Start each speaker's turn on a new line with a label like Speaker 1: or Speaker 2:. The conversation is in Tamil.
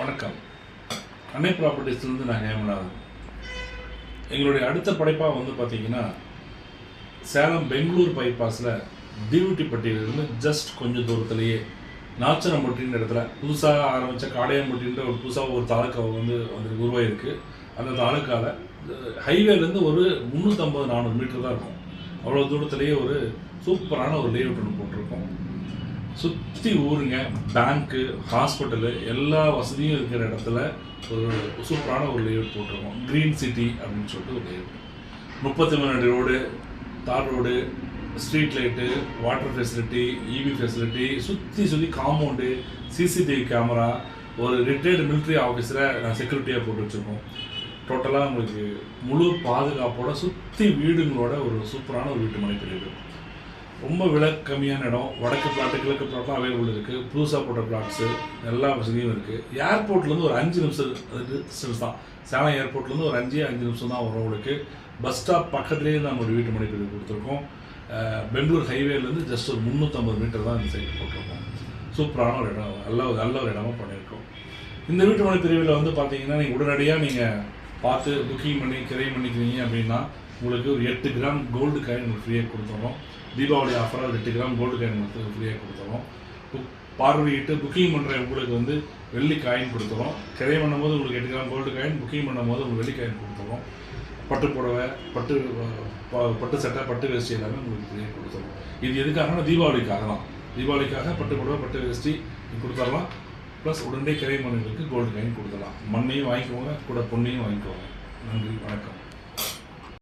Speaker 1: வணக்கம். அன்னை ப்ராப்பர்ட்டிஸ்லேருந்து நான் ஹேமநாதன் எங்களுடைய அடுத்த படைப்பாக வந்து பார்த்தீங்கன்னா சேலம் பெங்களூர் பைபாஸில் தீவுட்டிப்பட்டியிலிருந்து ஜஸ்ட் கொஞ்சம் தூரத்துலேயே நாச்சனம்பட்டின்ற இடத்துல புதுசாக ஆரம்பித்த காடையம்பட்டின்ற ஒரு புதுசாக ஒரு தாலுக்கா வந்து வந்து உருவாயிருக்கு. அந்த தாலுக்காவில் ஹைவேலேருந்து ஒரு முந்நூற்றம்பது நானூறு மீட்டர் தான் இருக்கும். அவ்வளோ தூரத்துலேயே ஒரு சூப்பரான ஒரு லேஅவுட் ஒன்று போட்டிருக்கோம். சுற்றி ஊருங்க பேங்க்கு ஹாஸ்பிட்டலு எல்லா வசதியும் இருக்கிற இடத்துல ஒரு சூப்பரான ஒரு லேஅவுட் போட்டிருக்கோம். க்ரீன் சிட்டி அப்படின்னு சொல்லிட்டு ஒரு லேஅவுட் முப்பத்தி மூணு ரோடு தார் road street light water facility EB facility சுற்றி சுற்றி காம்பவுண்டு சிசிடிவி கேமரா ஒரு ரிட்டையர்டு மிலிட்ரி ஆஃபீஸரை நான் செக்யூரிட்டியாக போட்டு வச்சுருக்கோம். டோட்டலாக உங்களுக்கு முழு பாதுகாப்போட சுற்றி வீடுங்களோட ஒரு சூப்பரான ஒரு வீட்டு மனை பிரிவு. ரொம்ப விலை கம்மியான இடம். வடக்கு பிளாட்டு கிழக்கு பிளாட்லாம் அவைலபிள் இருக்குது புதுசாக போட்ட பிளாட்ஸு எல்லா வசதியும் இருக்குது ஏர்போர்ட்லேருந்து ஒரு அஞ்சு நிமிஷம் அது டிஸ்டன்ஸ் தான். சேலம் ஏர்போர்ட்லேருந்து ஒரு அஞ்சு அஞ்சு நிமிஷம் தான் வரும் உங்களுக்கு. பஸ் ஸ்டாப் பக்கத்துலேயே நம்ம ஒரு வீட்டு மனைப்பிரிவு கொடுத்துருக்கோம். பெங்களூர் ஹைவேலேருந்து ஜஸ்ட் ஒரு முந்நூற்றம்பது மீட்டர் தான் இந்த சைடு போட்டிருக்கோம். சூப்பரான ஒரு இடம். நல்ல ஒரு நல்ல ஒரு இடமா பண்ணியிருக்கோம். இந்த வீட்டு மனை பிரிவில் வந்து பார்த்தீங்கன்னா நீங்கள் உடனடியாக நீங்கள் பார்த்து புக்கிங் பண்ணி கிரைம் பண்ணிக்கிறீங்க அப்படின்னா உங்களுக்கு ஒரு எட்டு கிராம் கோல்டு காயின் உங்களுக்கு ஃப்ரீயாக கொடுத்துறோம். தீபாவளி ஆஃபராக ஒரு எட்டு கிராம் கோல்டு காயின் உங்களுக்கு ஃப்ரீயாக கொடுத்துறோம். புக் பார்வையிட்டு புக்கிங் பண்ணுற உங்களுக்கு வந்து வெள்ளி காயின் கொடுத்துறோம். கிரை பண்ணும்போது உங்களுக்கு எட்டு கிராம் கோல்டு காயின் புக்கிங் பண்ணும்போது உங்களுக்கு வெள்ளி காயின் கொடுத்துறோம். பட்டு புடவை பட்டு ப- பட்டு சட்டை பட்டு வேஷ்டி எல்லாமே உங்களுக்கு ஃப்ரீயாக கொடுத்துறோம். இது எதுக்காகனா தீபாவளிக்காக தான். தீபாவளிக்காக பட்டு புடவை பட்டு வேஷ்டி கொடுத்துடலாம் ப்ளஸ் உடனே கிரை மண்ணுகளுக்கு கோல்டு காயின் கொடுத்துடலாம் மண்ணையும் வாங்கிக்கோங்க கூட பொண்ணையும் வாங்கிக்கோங்க. நன்றி வணக்கம்.